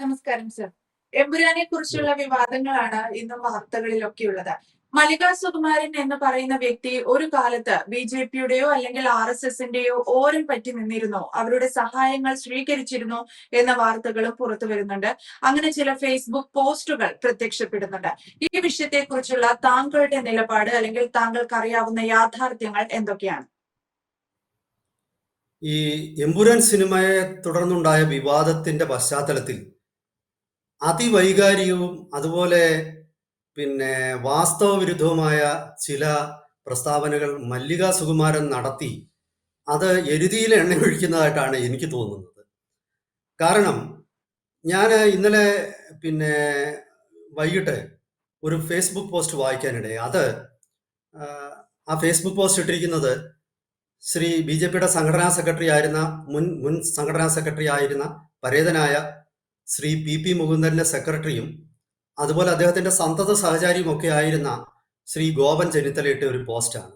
നമസ്കാരം സർ എമ്പുരാനെ കുറിച്ചുള്ള വിവാദങ്ങളാണ് ഇന്ന് വാർത്തകളിലൊക്കെ ഉള്ളത് മല്ലിക സുകുമാരൻ എന്ന് പറയുന്ന വ്യക്തി ഒരു കാലത്ത് ബി ജെ പിയുടെയോ അല്ലെങ്കിൽ ആർ എസ് എസിന്റെയോ ഓരം പറ്റി നിന്നിരുന്നു. അവരുടെ സഹായങ്ങൾ സ്വീകരിച്ചിരുന്നു എന്ന വാർത്തകളും പുറത്തു വരുന്നുണ്ട്. അങ്ങനെ ചില ഫേസ്ബുക്ക് പോസ്റ്റുകൾ പ്രത്യക്ഷപ്പെടുന്നുണ്ട്. ഈ വിഷയത്തെ കുറിച്ചുള്ള താങ്കളുടെ നിലപാട് അല്ലെങ്കിൽ താങ്കൾക്ക് അറിയാവുന്ന യാഥാർത്ഥ്യങ്ങൾ എന്തൊക്കെയാണ്? ഈ എമ്പുരാൻ സിനിമയെ തുടർന്നുണ്ടായ വിവാദത്തിന്റെ പശ്ചാത്തലത്തിൽ അതിവൈകാരികവും അതുപോലെ പിന്നെ വാസ്തവ വിരുദ്ധവുമായ ചില പ്രസ്താവനകൾ മല്ലിക സുകുമാരൻ നടത്തി അത് എരുതിയിൽ എണ്ണ ഒഴിക്കുന്നതായിട്ടാണ് എനിക്ക് തോന്നുന്നത്. കാരണം ഞാൻ ഇന്നലെ പിന്നെ വൈകിട്ട് ഒരു ഫേസ്ബുക്ക് പോസ്റ്റ് വായിക്കാനിടയായി അത് ആ ഫേസ്ബുക്ക് പോസ്റ്റ് ഇട്ടിരിക്കുന്നത് ശ്രീ ബി ജെ പിയുടെ സംഘടനാ സെക്രട്ടറി ആയിരുന്ന മുൻ മുൻ സംഘടനാ സെക്രട്ടറി ആയിരുന്ന പരേതനായ ശ്രീ പി പി മുകുന്ദന്റെ സെക്രട്ടറിയും അതുപോലെ അദ്ദേഹത്തിന്റെ സന്തത സഹചാരിയും ഒക്കെ ആയിരുന്ന ശ്രീ ഗോപൻ ചെന്നിത്തലയിട്ട ഒരു പോസ്റ്റാണ്.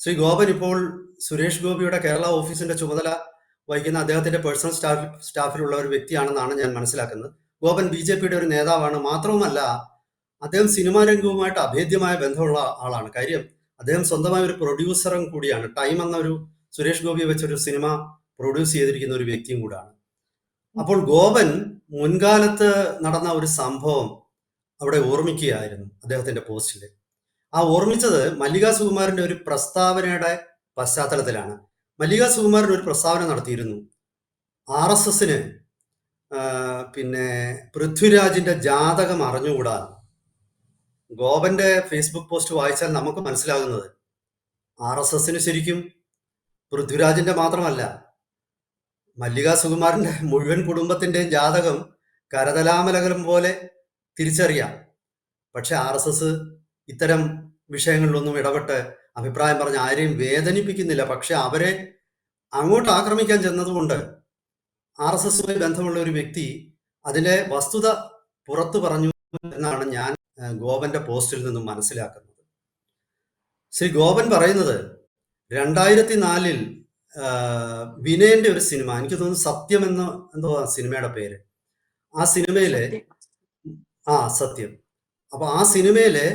ശ്രീ ഗോപൻ ഇപ്പോൾ സുരേഷ് ഗോപിയുടെ കേരള ഓഫീസിന്റെ ചുമതല വഹിക്കുന്ന അദ്ദേഹത്തിന്റെ പേഴ്സണൽ സ്റ്റാഫ് സ്റ്റാഫിലുള്ള ഒരു വ്യക്തിയാണെന്നാണ് ഞാൻ മനസ്സിലാക്കുന്നത്. ഗോപൻ ബി ജെ പിയുടെ ഒരു നേതാവാണ്. മാത്രവുമല്ല അദ്ദേഹം സിനിമാ രംഗവുമായിട്ട് അഭേദ്യമായ ബന്ധമുള്ള ആളാണ്. കാര്യം അദ്ദേഹം സ്വന്തമായ ഒരു പ്രൊഡ്യൂസറും കൂടിയാണ്. ടൈം എന്ന ഒരു സുരേഷ് ഗോപിയെ വെച്ചൊരു സിനിമ പ്രൊഡ്യൂസ് ചെയ്തിരിക്കുന്ന ഒരു വ്യക്തിയും കൂടാണ്. അപ്പോൾ ഗോപൻ മുൻകാലത്ത് നടന്ന ഒരു സംഭവം അവിടെ ഓർമ്മിക്കുകയായിരുന്നു അദ്ദേഹത്തിന്റെ പോസ്റ്റിൽ. ആ ഓർമ്മിച്ചത് മല്ലിക സുകുമാരന്റെ ഒരു പ്രസ്താവനയുടെ പശ്ചാത്തലത്തിലാണ്. മല്ലിക സുകുമാരൻ ഒരു പ്രസ്താവന നടത്തിയിരുന്നു. ആർ എസ് എസിന് പിന്നെ പൃഥ്വിരാജിന്റെ ജാതകം അറിഞ്ഞുകൂടാ. ഗോപന്റെ ഫേസ്ബുക്ക് പോസ്റ്റ് വായിച്ചാൽ നമുക്ക് മനസ്സിലാകുന്നത് ആർ എസ് എസിന് ശരിക്കും പൃഥ്വിരാജിന്റെ മാത്രമല്ല മല്ലിക സുകുമാരന്റെ മുഴുവൻ കുടുംബത്തിന്റെയും ജാതകം കരതലാമലകലം പോലെ തിരിച്ചറിയാം. പക്ഷെ ആർ എസ് എസ് ഇത്തരം വിഷയങ്ങളിലൊന്നും ഇടപെട്ട് അഭിപ്രായം പറഞ്ഞ് ആരെയും വേദനിപ്പിക്കുന്നില്ല. പക്ഷെ അവരെ അങ്ങോട്ട് ആക്രമിക്കാൻ ചെന്നതുകൊണ്ട് ആർ എസ് എസുമായി ബന്ധമുള്ള ഒരു വ്യക്തി അതിന്റെ വസ്തുത പുറത്തു പറഞ്ഞു എന്നാണ് ഞാൻ ഗോപന്റെ പോസ്റ്റിൽ നിന്നും മനസ്സിലാക്കുന്നത്. ശ്രീ ഗോപൻ പറയുന്നത് രണ്ടായിരത്തി നാലിൽ വിനയന്റെ ഒരു സിനിമ എനിക്ക് തോന്നുന്നു സത്യം എന്ന എന്തോ ആ സിനിമയുടെ പേര്. ആ സിനിമയിലെ ആ സത്യം. അപ്പൊ ആ സിനിമയിലെ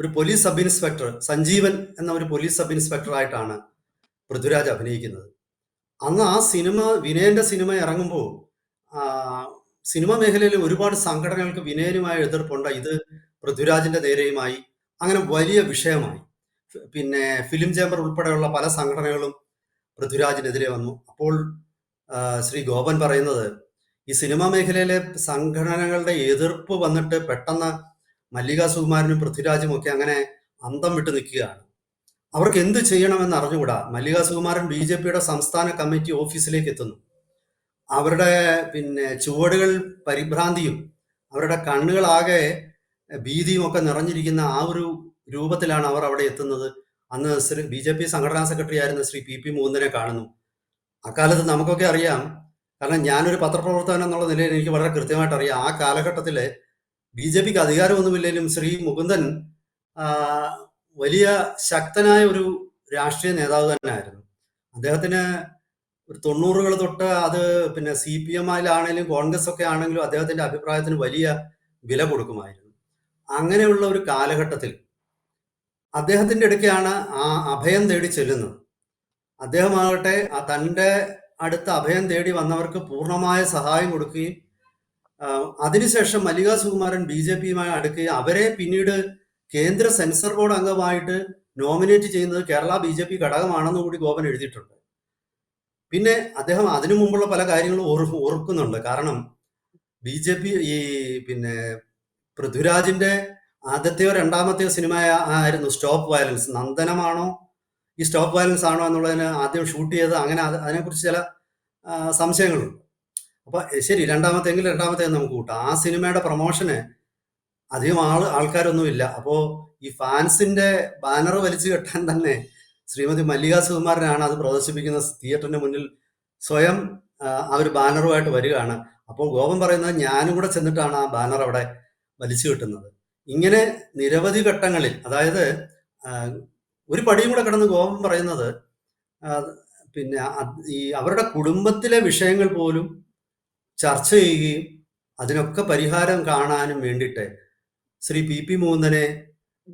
ഒരു പോലീസ് സബ് ഇൻസ്പെക്ടർ സഞ്ജീവൻ എന്ന ഒരു പോലീസ് സബ് ഇൻസ്പെക്ടർ ആയിട്ടാണ് പൃഥ്വിരാജ് അഭിനയിക്കുന്നത്. അന്ന് ആ സിനിമ വിനയന്റെ സിനിമ ഇറങ്ങുമ്പോൾ സിനിമ മേഖലയിൽ ഒരുപാട് സംഘടനകൾക്ക് വിനയനുമായ എതിർപ്പുണ്ട്. ഇത് പൃഥ്വിരാജിന്റെ നേരെയുമായി. അങ്ങനെ വലിയ വിഷയമായി. പിന്നെ ഫിലിം ചേംബർ ഉൾപ്പെടെയുള്ള പല സംഘടനകളും പൃഥ്വിരാജിനെതിരെ വന്നു. അപ്പോൾ ശ്രീ ഗോപൻ പറയുന്നത് ഈ സിനിമാ മേഖലയിലെ സംഘടനകളുടെ എതിർപ്പ് വന്നിട്ട് പെട്ടെന്ന് മല്ലിക സുകുമാരനും പൃഥ്വിരാജും ഒക്കെ അങ്ങനെ അന്തം വിട്ട് നിൽക്കുകയാണ്. അവർക്ക് എന്ത് ചെയ്യണമെന്ന് അറിഞ്ഞുകൂടാ? മല്ലിക സുകുമാരൻ ബി ജെ പിയുടെ സംസ്ഥാന കമ്മിറ്റി ഓഫീസിലേക്ക് എത്തുന്നു. അവരുടെ പിന്നെ ചുവടുകൾ പരിഭ്രാന്തിയും അവരുടെ കണ്ണുകളാകെ ഭീതിയും ഒക്കെ നിറഞ്ഞിരിക്കുന്ന ആ ഒരു രൂപത്തിലാണ് അവർ അവിടെ എത്തുന്നത്. അന്ന് ശ്രീ ബി ജെ പി സംഘടനാ സെക്രട്ടറി ആയിരുന്ന ശ്രീ പി പി മുകുന്ദനെ കാണുന്നു. അക്കാലത്ത് നമുക്കൊക്കെ അറിയാം കാരണം ഞാനൊരു പത്രപ്രവർത്തകൻ എന്നുള്ള നിലയിൽ എനിക്ക് വളരെ കൃത്യമായിട്ട് അറിയാം. ആ കാലഘട്ടത്തിലെ ബി ജെ പിക്ക് അധികാരമൊന്നുമില്ലെങ്കിലും ശ്രീ മുകുന്ദൻ വലിയ ശക്തനായ ഒരു രാഷ്ട്രീയ നേതാവ് തന്നെയായിരുന്നു. അദ്ദേഹത്തിന് ഒരു തൊണ്ണൂറുകൾ തൊട്ട് അത് പിന്നെ സി പി എം ആണെങ്കിലും കോൺഗ്രസ് ഒക്കെ ആണെങ്കിലും അദ്ദേഹത്തിന്റെ അഭിപ്രായത്തിന് വലിയ വില കൊടുക്കുമായിരുന്നു. അങ്ങനെയുള്ള ഒരു കാലഘട്ടത്തിൽ അദ്ദേഹത്തിന്റെ ഇടയ്ക്കാണ് ആ അഭയം തേടി ചെല്ലുന്നത്. അദ്ദേഹമാകട്ടെ ആ തന്റെ അടുത്ത് അഭയം തേടി വന്നവർക്ക് പൂർണമായ സഹായം കൊടുക്കുകയും അതിനുശേഷം മല്ലിക സുകുമാരൻ ബി ജെ പിയുമായി അടുക്കുകയും അവരെ പിന്നീട് കേന്ദ്ര സെൻസർ ബോർഡ് അംഗമായിട്ട് നോമിനേറ്റ് ചെയ്യുന്നത് കേരള ബി ജെ പി ഘടകമാണെന്ന് കൂടി ഗോപൻ എഴുതിയിട്ടുണ്ട്. പിന്നെ അദ്ദേഹം അതിനു മുമ്പുള്ള പല കാര്യങ്ങളും ഓർ ഓർക്കുന്നുണ്ട്. കാരണം ബി ജെ പി ഈ പിന്നെ പൃഥ്വിരാജിന്റെ ആദ്യത്തെയോ രണ്ടാമത്തെയോ സിനിമ ആയിരുന്നു സ്റ്റോപ്പ് വയലൻസ് നന്ദനമാണോ ഈ സ്റ്റോപ്പ് വയലൻസ് ആണോ എന്നുള്ളതിന് ആദ്യം ഷൂട്ട് ചെയ്ത് അങ്ങനെ അതിനെക്കുറിച്ച് ചില സംശയങ്ങളുണ്ട്. അപ്പൊ ശരി രണ്ടാമത്തെങ്കിൽ രണ്ടാമത്തെ നമുക്ക് കൂട്ടാം. ആ സിനിമയുടെ പ്രൊമോഷന് അധികം ആൾ ആൾക്കാരൊന്നുമില്ല അപ്പോ ഈ ഫാൻസിന്റെ ബാനർ വലിച്ചു കെട്ടാൻ തന്നെ ശ്രീമതി മല്ലിക സുകുമാരനാണ് അത് പ്രദർശിപ്പിക്കുന്ന തിയേറ്ററിന്റെ മുന്നിൽ സ്വയം ഒരു ബാനറുമായിട്ട് വരികയാണ്. അപ്പോൾ ഗോപൻ പറയുന്നത് ഞാനും കൂടെ ചെന്നിട്ടാണ് ആ ബാനർ അവിടെ വലിച്ചു കെട്ടുന്നത്. ഇങ്ങനെ നിരവധി ഘട്ടങ്ങളിൽ അതായത് ഒരു പടിയും കൂടെ കടന്ന് ഗോപൻ പറയുന്നത് പിന്നെ ഈ അവരുടെ കുടുംബത്തിലെ വിഷയങ്ങൾ പോലും ചർച്ച ചെയ്യുകയും അതിനൊക്കെ പരിഹാരം കാണാനും വേണ്ടിയിട്ട് ശ്രീ പി പി മൂന്നനെ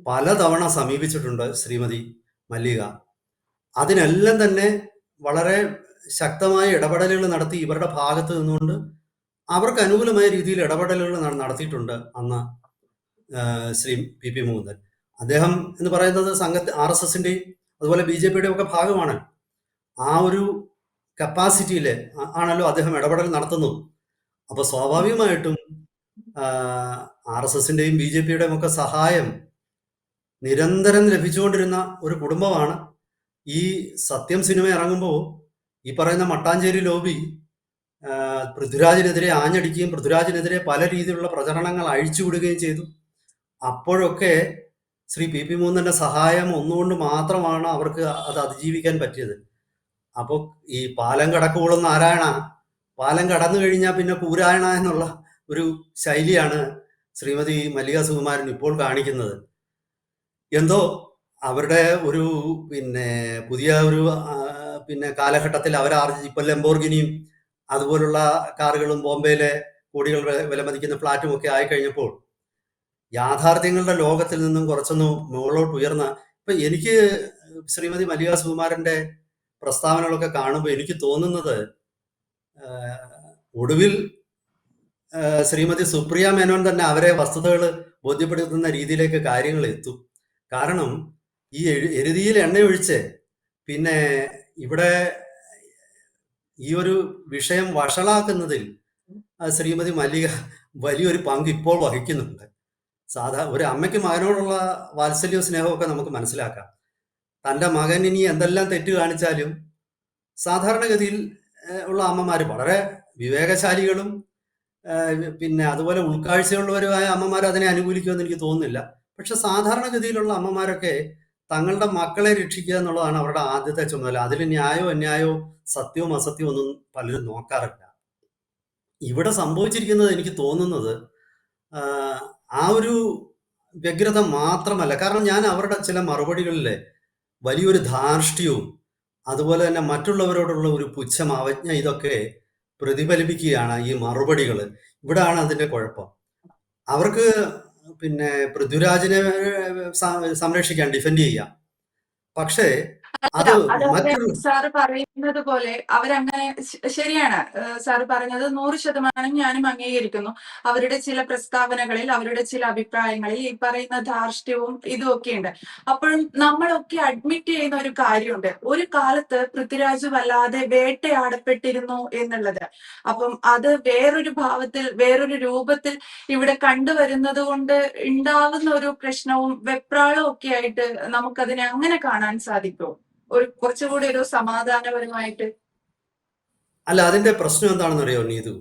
പലതവണ സമീപിച്ചിട്ടുണ്ട് ശ്രീമതി മല്ലിക. അതിനെല്ലാം തന്നെ വളരെ ശക്തമായ ഇടപെടലുകൾ നടത്തി ഇവരുടെ ഭാഗത്ത് നിന്നുകൊണ്ട് അവർക്ക് അനുകൂലമായ രീതിയിൽ ഇടപെടലുകൾ നടത്തിയിട്ടുണ്ട് അന്ന് ശ്രീ പി പി മുകുന്ദൻ. അദ്ദേഹം എന്ന് പറയുന്നത് സംഘത്തെ ആർ എസ് എസിന്റെയും അതുപോലെ ബി ജെ പിയുടെയും ഒക്കെ ഭാഗമാണ്. ആ ഒരു കപ്പാസിറ്റിയിൽ ആണല്ലോ അദ്ദേഹം ഇടപെടൽ നടത്തുന്നത് അപ്പൊ സ്വാഭാവികമായിട്ടും ആർ എസ് എസിന്റെയും ബി ജെ പിയുടെയും ഒക്കെ സഹായം നിരന്തരം ലഭിച്ചുകൊണ്ടിരുന്ന ഒരു കുടുംബമാണ്. ഈ സത്യം സിനിമ ഇറങ്ങുമ്പോൾ ഈ പറയുന്ന മട്ടാഞ്ചേരി ലോബി പൃഥ്വിരാജിനെതിരെ ആഞ്ഞടിക്കുകയും പൃഥ്വിരാജിനെതിരെ പല രീതിയിലുള്ള പ്രചരണങ്ങൾ അഴിച്ചുവിടുകയും ചെയ്തു. അപ്പോഴൊക്കെ ശ്രീ പി പി മൂന്നന്റെ സഹായം ഒന്നുകൊണ്ട് മാത്രമാണ് അവർക്ക് അത് അതിജീവിക്കാൻ പറ്റിയത്. അപ്പോൾ ഈ പാലം കടക്കുകൊള്ളുന്ന നാരായണ പാലം കടന്നു കഴിഞ്ഞാൽ പിന്നെ പൂരായണ എന്നുള്ള ഒരു ശൈലിയാണ് ശ്രീമതി മല്ലിക സുകുമാരൻ ഇപ്പോൾ കാണിക്കുന്നത്. എന്തോ അവരുടെ ഒരു പിന്നെ പുതിയ ഒരു പിന്നെ കാലഘട്ടത്തിൽ അവർ ആർജി ഇപ്പൊ ലംബോർഗിനിയും അതുപോലുള്ള കാറുകളും ബോംബെയിലെ കോടികൾ വിലമതിക്കുന്ന ഫ്ലാറ്റും ഒക്കെ ആയി കഴിഞ്ഞപ്പോൾ യാഥാർത്ഥ്യങ്ങളുടെ ലോകത്തിൽ നിന്നും കുറച്ചൊന്ന് മുകളിലോട്ട് ഉയർന്ന ഇപ്പൊ എനിക്ക് ശ്രീമതി മല്ലിക സുകുമാരന്റെ പ്രസ്താവനകളൊക്കെ കാണുമ്പോൾ എനിക്ക് തോന്നുന്നത് ഒടുവിൽ ശ്രീമതി സുപ്രിയ മേനോൻ തന്നെ അവരെ വസ്തുതകൾ ബോധ്യപ്പെടുത്തുന്ന രീതിയിലേക്ക് കാര്യങ്ങൾ എത്തും. കാരണം ഈ എരുതിയിൽ എണ്ണയൊഴിച്ച് പിന്നെ ഇവിടെ ഈ ഒരു വിഷയം വഷളാക്കുന്നതിൽ ശ്രീമതി മല്ലിക വലിയൊരു പങ്ക് ഇപ്പോൾ വഹിക്കുന്നുണ്ട്. സാധാ ഒരു അമ്മയ്ക്ക് മകനോടുള്ള വാത്സല്യവും സ്നേഹവും നമുക്ക് മനസ്സിലാക്കാം. തന്റെ മകൻ ഇനി എന്തെല്ലാം തെറ്റ് കാണിച്ചാലും സാധാരണഗതിയിൽ ഉള്ള അമ്മമാർ വളരെ വിവേകശാലികളും പിന്നെ അതുപോലെ ഉൾക്കാഴ്ചയുള്ളവരുമായ അമ്മമാർ അതിനെ അനുകൂലിക്കുമെന്ന് എനിക്ക് തോന്നുന്നില്ല. പക്ഷെ സാധാരണഗതിയിലുള്ള അമ്മമാരൊക്കെ തങ്ങളുടെ മക്കളെ രക്ഷിക്കുക എന്നുള്ളതാണ് അവരുടെ ആദ്യത്തെ ചുമതല. അതിൽ ന്യായോ അന്യായോ സത്യവും അസത്യവും ഒന്നും പലരും നോക്കാറില്ല. ഇവിടെ സംഭവിച്ചിരിക്കുന്നത് എനിക്ക് തോന്നുന്നത് ആ ഒരു വ്യഗ്രത മാത്രമല്ല. കാരണം ഞാൻ അവരുടെ ചില മറുപടികളിൽ വലിയൊരു ധാർഷ്ട്യവും അതുപോലെ തന്നെ മറ്റുള്ളവരോടുള്ള ഒരു പുച്ഛം അവജ്ഞ ഇതൊക്കെ പ്രതിഫലിപ്പിക്കുകയാണ് ഈ മറുപടികൾ ഇവിടാണ് അതിന്റെ കുഴപ്പം. അവർക്ക് പിന്നെ പൃഥ്വിരാജിനെ സംരക്ഷിക്കാൻ ഡിഫെൻഡ് ചെയ്യാം. പക്ഷേ സാറ് പറയുന്നത് പോലെ അവരങ്ങനെ ശരിയാണ്. സാർ സാറ് പറഞ്ഞത് നൂറ് ശതമാനം ഞാനും അംഗീകരിക്കുന്നു. അവരുടെ ചില പ്രസ്താവനകളിൽ അവരുടെ ചില അഭിപ്രായങ്ങളിൽ ഈ പറയുന്ന ധാർഷ്ട്യവും ഇതും ഒക്കെ ഉണ്ട് അപ്പോഴും നമ്മളൊക്കെ അഡ്മിറ്റ് ചെയ്യുന്ന ഒരു കാര്യമുണ്ട്. ഒരു കാലത്ത് പൃഥ്വിരാജ് വല്ലാതെ വേട്ടയാടപ്പെട്ടിരുന്നു എന്നുള്ളത്. അപ്പം അത് വേറൊരു ഭാവത്തിൽ വേറൊരു രൂപത്തിൽ ഇവിടെ കണ്ടുവരുന്നത് കൊണ്ട് ഉണ്ടാവുന്ന ഒരു പ്രശ്നവും വെപ്രാളവും ഒക്കെ ആയിട്ട് നമുക്കതിനെ അങ്ങനെ കാണാൻ സാധിക്കും. ഒരു കുറച്ചുകൂടി ഒരു സമാധാനപരമായിട്ട്. അല്ല അതിന്റെ പ്രശ്നം എന്താണെന്ന് അറിയോ നീതു?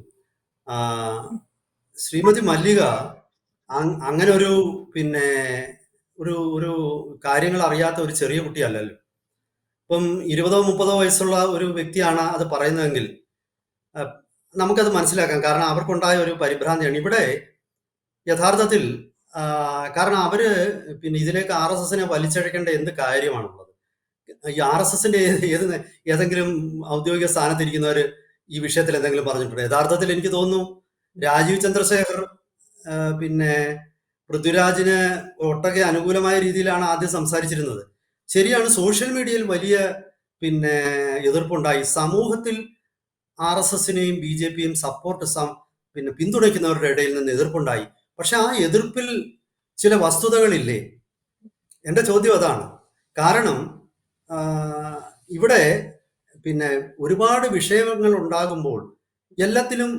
ശ്രീമതി മല്ലിക അങ്ങനെ ഒരു പിന്നെ ഒരു ഒരു കാര്യങ്ങൾ അറിയാത്ത ഒരു ചെറിയ കുട്ടിയല്ലല്ലോ. ഇപ്പം ഇരുപതോ മുപ്പതോ വയസ്സുള്ള ഒരു വ്യക്തിയാണ് അത് പറയുന്നതെങ്കിൽ നമുക്കത് മനസ്സിലാക്കാം. കാരണം അവർക്കുണ്ടായ ഒരു പരിഭ്രാന്തിയാണ്. ഇവിടെ യഥാർത്ഥത്തിൽ കാരണം അവർ പിന്നെ ഇതിലേക്ക് ആർ എസ് എസിനെ വലിച്ചഴക്കേണ്ട എന്ത് കാര്യമാണുള്ളത്? ഈ ആർ എസ് എസിന്റെ ഏത് ഏതെങ്കിലും ഔദ്യോഗിക സ്ഥാനത്തിരിക്കുന്നവർ ഈ വിഷയത്തിൽ എന്തെങ്കിലും പറഞ്ഞിട്ടുണ്ട്? യഥാർത്ഥത്തിൽ എനിക്ക് തോന്നുന്നു രാജീവ് ചന്ദ്രശേഖർ പിന്നെ പൃഥ്വിരാജിന് ഒട്ടകെ അനുകൂലമായ രീതിയിലാണ് ആദ്യം സംസാരിച്ചിരുന്നത്. ശരിയാണ് സോഷ്യൽ മീഡിയയിൽ വലിയ പിന്നെ എതിർപ്പുണ്ടായി. സമൂഹത്തിൽ ആർ എസ് എസിനെയും ബി ജെ പിയും സപ്പോർട്ട് പിന്നെ പിന്തുണയ്ക്കുന്നവരുടെ ഇടയിൽ നിന്ന് എതിർപ്പുണ്ടായി. പക്ഷെ ആ എതിർപ്പിൽ ചില വസ്തുതകളില്ലേ? എന്റെ ചോദ്യം അതാണ്. കാരണം ഇവിടെ പിന്നെ ഒരുപാട് വിഷയങ്ങൾ ഉണ്ടാകുമ്പോൾ എല്ലാത്തിലും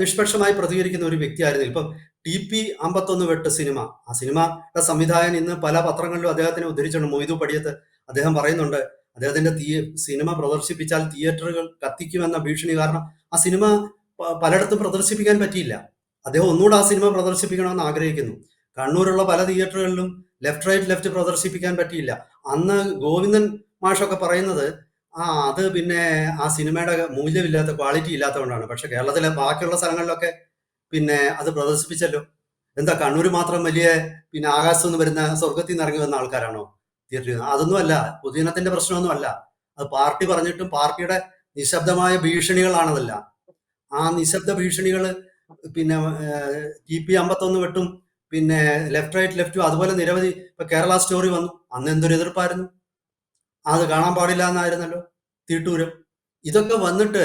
നിഷ്പക്ഷമായി പ്രതികരിക്കുന്ന ഒരു വ്യക്തിയായിരുന്നു. ഇപ്പം ടി പി അമ്പത്തൊന്ന് വെട്ട് സിനിമ. ആ സിനിമയുടെ സംവിധായകൻ ഇന്ന് പല പത്രങ്ങളിലും അദ്ദേഹത്തിനെ ഉദ്ധരിച്ചിട്ടുണ്ട്. മൊയ്തു പടിയത്ത് അദ്ദേഹം പറയുന്നുണ്ട് അദ്ദേഹത്തിന്റെ തീ സിനിമ പ്രദർശിപ്പിച്ചാൽ തിയേറ്ററുകൾ കത്തിക്കുമെന്ന ഭീഷണി കാരണം ആ സിനിമ പലയിടത്തും പ്രദർശിപ്പിക്കാൻ പറ്റിയില്ല. അദ്ദേഹം ഒന്നുകൂടെ ആ സിനിമ പ്രദർശിപ്പിക്കണമെന്ന് ആഗ്രഹിക്കുന്നു. കണ്ണൂരുള്ള പല തിയേറ്ററുകളിലും ലെഫ്റ്റ് റൈറ്റ് ലെഫ്റ്റ് പ്രദർശിപ്പിക്കാൻ പറ്റിയില്ല. അന്ന് ഗോവിന്ദൻ മാഷൊക്കെ പറയുന്നത് ആ അത് പിന്നെ ആ സിനിമയുടെ മൂല്യമില്ലാത്ത ക്വാളിറ്റി ഇല്ലാത്തതുകൊണ്ടാണ്. പക്ഷെ കേരളത്തിലെ ബാക്കിയുള്ള സ്ഥലങ്ങളിലൊക്കെ പിന്നെ അത് പ്രദർശിപ്പിച്ചല്ലോ. എന്താ കണ്ണൂർ മാത്രം വലിയ പിന്നെ ആകാശത്ത് നിന്ന് വരുന്ന സ്വർഗത്തിൽ നിന്ന് ഇറങ്ങി വന്ന ആൾക്കാരാണോ? തിയേറ്ററിൽ അതൊന്നുമല്ല പൊതുജനത്തിന്റെ പ്രശ്നമൊന്നുമല്ല. അത് പാർട്ടി പറഞ്ഞിട്ടും പാർട്ടിയുടെ നിശബ്ദമായ ഭീഷണികളാണതല്ല. ആ നിശബ്ദ ഭീഷണികൾ പിന്നെ ടി പി അമ്പത്തൊന്ന് വെട്ടും പിന്നെ ലെഫ്റ്റ് റൈറ്റ് ലെഫ്റ്റും അതുപോലെ നിരവധി ഇപ്പൊ കേരള സ്റ്റോറി വന്നു. അന്ന് എന്തൊരു എതിർപ്പായിരുന്നു? അത് കാണാൻ പാടില്ല എന്നായിരുന്നല്ലോ തീട്ടൂരം. ഇതൊക്കെ വന്നിട്ട്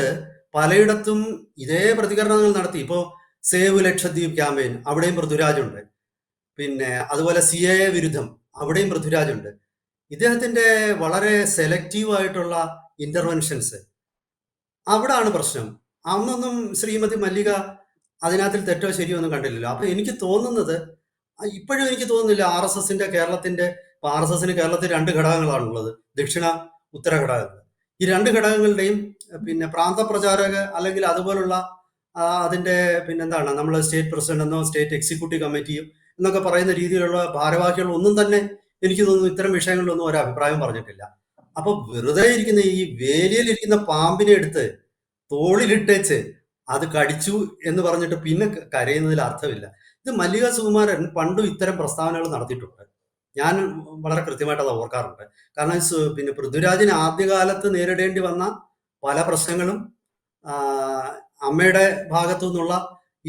പലയിടത്തും ഇതേ പ്രതികരണങ്ങൾ നടത്തി. ഇപ്പോൾ സേവ് ലക്ഷദ്വീപ് ക്യാമ്പയിൻ അവിടെയും പൃഥ്വിരാജുണ്ട് പിന്നെ അതുപോലെ സി എ വിരുദ്ധം അവിടെയും പൃഥ്വിരാജുണ്ട് ഇദ്ദേഹത്തിന്റെ വളരെ സെലക്റ്റീവ് ആയിട്ടുള്ള ഇന്റർവെൻഷൻസ് അവിടാണ് പ്രശ്നം. അന്നൊന്നും ശ്രീമതി മല്ലിക അതിനകത്തിൽ തെറ്റോ ശരിയോ ഒന്നും കണ്ടില്ലല്ലോ. അപ്പൊ എനിക്ക് തോന്നുന്നത് ഇപ്പോഴും എനിക്ക് തോന്നുന്നില്ല ആർ എസ് എസിന്റെ കേരളത്തിന്റെ ആർ എസ് എസിന് കേരളത്തിൽ രണ്ട് ഘടകങ്ങളാണുള്ളത്. ദക്ഷിണ ഉത്തര ഘടകങ്ങൾ. ഈ രണ്ട് ഘടകങ്ങളുടെയും പിന്നെ പ്രാന്ത പ്രചാരക അല്ലെങ്കിൽ അതുപോലുള്ള അതിന്റെ പിന്നെന്താണ് നമ്മൾ സ്റ്റേറ്റ് പ്രസിഡന്റ് എന്നോ സ്റ്റേറ്റ് എക്സിക്യൂട്ടീവ് കമ്മിറ്റിയും എന്നൊക്കെ പറയുന്ന രീതിയിലുള്ള ഭാരവാഹികൾ ഒന്നും തന്നെ എനിക്ക് തോന്നുന്നു ഇത്തരം വിഷയങ്ങളിലൊന്നും ഒരു അഭിപ്രായം പറഞ്ഞിട്ടില്ല. അപ്പൊ വെറുതെ ഇരിക്കുന്ന ഈ വേലിയിലിരിക്കുന്ന പാമ്പിനെ എടുത്ത് തോളിലിട്ടേച്ച് അത് കടിച്ചു എന്ന് പറഞ്ഞിട്ട് പിന്നെ കരയുന്നതിൽ അർത്ഥമില്ല. ഇത് മല്ലിക സുകുമാരൻ പണ്ടും ഇത്തരം പ്രസ്താവനകൾ നടത്തിയിട്ടുണ്ട്. ഞാൻ വളരെ കൃത്യമായിട്ട് അത് ഓർക്കാറുണ്ട്. കാരണം പിന്നെ പൃഥ്വിരാജിന് ആദ്യകാലത്ത് നേരിടേണ്ടി വന്ന പല പ്രശ്നങ്ങളും അമ്മയുടെ ഭാഗത്തു നിന്നുള്ള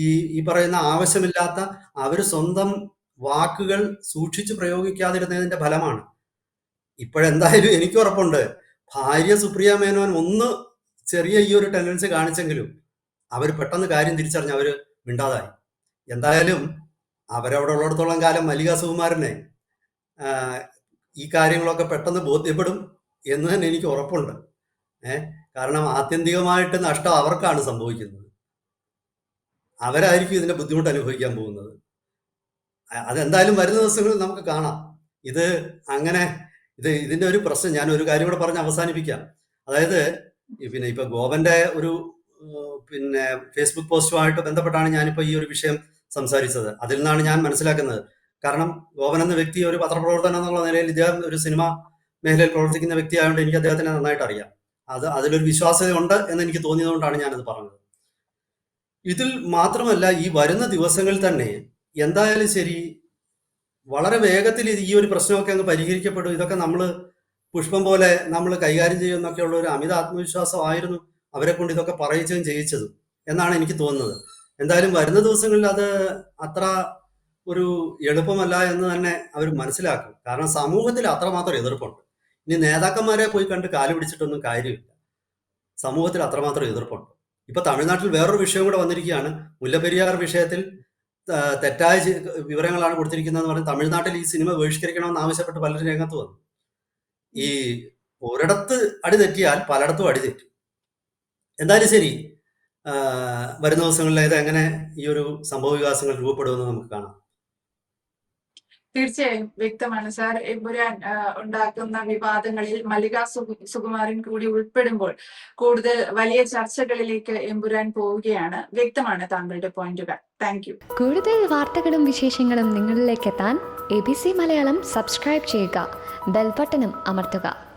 ഈ ഈ പറയുന്ന ആവശ്യമില്ലാത്ത അവർ സ്വന്തം വാക്കുകൾ സൂക്ഷിച്ചു പ്രയോഗിക്കാതിരുന്നതിന്റെ ഫലമാണ്. ഇപ്പോഴെന്തായാലും എനിക്ക് ഉറപ്പുണ്ട്. ഭാര്യ സുപ്രിയ മേനോൻ ഒന്ന് ചെറിയ ഈ ഒരു ടെൻഡൻസി കാണിച്ചെങ്കിലും അവർ പെട്ടെന്ന് കാര്യം തിരിച്ചറിഞ്ഞ് അവർ മിണ്ടാതായി. എന്തായാലും അവരവിടെ ഉള്ളിടത്തോളം കാലം മല്ലിക സുകുമാരനെ ഈ കാര്യങ്ങളൊക്കെ പെട്ടെന്ന് ബോധ്യപ്പെടും എന്ന് തന്നെ എനിക്ക് ഉറപ്പുണ്ട്. ഏഹ് കാരണം ആത്യന്തികമായിട്ട് നഷ്ടം അവർക്കാണ് സംഭവിക്കുന്നത്. അവരായിരിക്കും ഇതിന്റെ ബുദ്ധിമുട്ട് അനുഭവിക്കാൻ പോകുന്നത്. അതെന്തായാലും വരുന്ന ദിവസങ്ങളിൽ നമുക്ക് കാണാം. ഇത് അങ്ങനെ ഇത് ഇതിന്റെ ഒരു പ്രശ്നം ഞാൻ ഒരു കാര്യം കൂടെ പറഞ്ഞ് അവസാനിപ്പിക്കാം. അതായത് പിന്നെ ഇപ്പൊ ഗോവന്റെ ഒരു പിന്നെ ഫേസ്ബുക്ക് പോസ്റ്റുമായിട്ട് ബന്ധപ്പെട്ടാണ് ഞാനിപ്പോ ഈ ഒരു വിഷയം സംസാരിച്ചത്. അതിൽ നിന്നാണ് ഞാൻ മനസ്സിലാക്കുന്നത്. കാരണം ഗോപൻ എന്ന വ്യക്തി ഒരു പത്രപ്രവർത്തനം എന്നുള്ള നിലയിൽ ഇദ്ദേഹം ഒരു സിനിമ മേഖലയിൽ പ്രവർത്തിക്കുന്ന വ്യക്തിയായതുകൊണ്ട് എനിക്ക് അദ്ദേഹത്തിനെ നന്നായിട്ട് അറിയാം. അത് അതിലൊരു വിശ്വാസ്യത ഉണ്ട് എന്ന് എനിക്ക് തോന്നിയതുകൊണ്ടാണ് ഞാനത് പറഞ്ഞത്. ഇതിൽ മാത്രമല്ല ഈ വരുന്ന ദിവസങ്ങളിൽ തന്നെ എന്തായാലും ശരി വളരെ വേഗത്തിൽ ഈ ഒരു പ്രശ്നമൊക്കെ അങ്ങ് പരിഹരിക്കപ്പെടും. ഇതൊക്കെ നമ്മൾ പുഷ്പം പോലെ നമ്മൾ കൈകാര്യം ചെയ്യുമെന്നൊക്കെയുള്ള ഒരു അമിത ആത്മവിശ്വാസമായിരുന്നു അവരെ കൊണ്ട് ഇതൊക്കെ പറയിച്ചതും ചെയ്യിച്ചതും എന്നാണ് എനിക്ക് തോന്നുന്നത്. എന്തായാലും വരുന്ന ദിവസങ്ങളിൽ അത് അത്ര ഒരു എളുപ്പമല്ല എന്ന് തന്നെ അവർ മനസ്സിലാക്കും. കാരണം സമൂഹത്തിൽ അത്രമാത്രം എതിർപ്പുണ്ട്. ഇനി നേതാക്കന്മാരെ പോയി കണ്ട് കാൽ പിടിച്ചിട്ടൊന്നും കാര്യമില്ല. സമൂഹത്തിൽ അത്രമാത്രം എതിർപ്പുണ്ട്. ഇപ്പൊ തമിഴ്നാട്ടിൽ വേറൊരു വിഷയം കൂടെ വന്നിരിക്കുകയാണ്. മുല്ലപ്പെരിയാർ വിഷയത്തിൽ തെറ്റായ വിവരങ്ങളാണ് കൊടുത്തിരിക്കുന്നതെന്ന് പറഞ്ഞ് തമിഴ്നാട്ടിൽ ഈ സിനിമ ബഹിഷ്കരിക്കണമെന്ന് ആവശ്യപ്പെട്ട് പലരും രംഗത്ത് വന്നു. ഈ ഒരിടത്ത് അടി തെറ്റിയാൽ പലയിടത്തും അടി തെറ്റും. എന്തായാലും ശരി. വരുന്ന ദിവസങ്ങളിൽ ഇത് എങ്ങനെ ഈ ഒരു സംഭവ വികാസങ്ങൾ രൂപപ്പെടുമെന്ന് നമുക്ക് കാണാം. തീർച്ചയായും വ്യക്തമാണ്. സാർ എമ്പുരാൻ ഉണ്ടാക്കുന്ന വിവാദങ്ങളിൽ മല്ലിക സുകു- സുകുമാരൻ കൂടി ഉൾപ്പെടുമ്പോൾ കൂടുതൽ വലിയ ചർച്ചകളിലേക്ക് എമ്പുരാൻ പോവുകയാണ്. വ്യക്തമാണ് താങ്കളുടെ പോയിന്റുകൾ. താങ്ക് യു കൂടുതൽ വാർത്തകളും വിശേഷങ്ങളും നിങ്ങളിലേക്ക് എത്താൻ A B C Malayalam subscribe ചെയ്യുക. ബെൽബട്ടനും അമർത്തുക.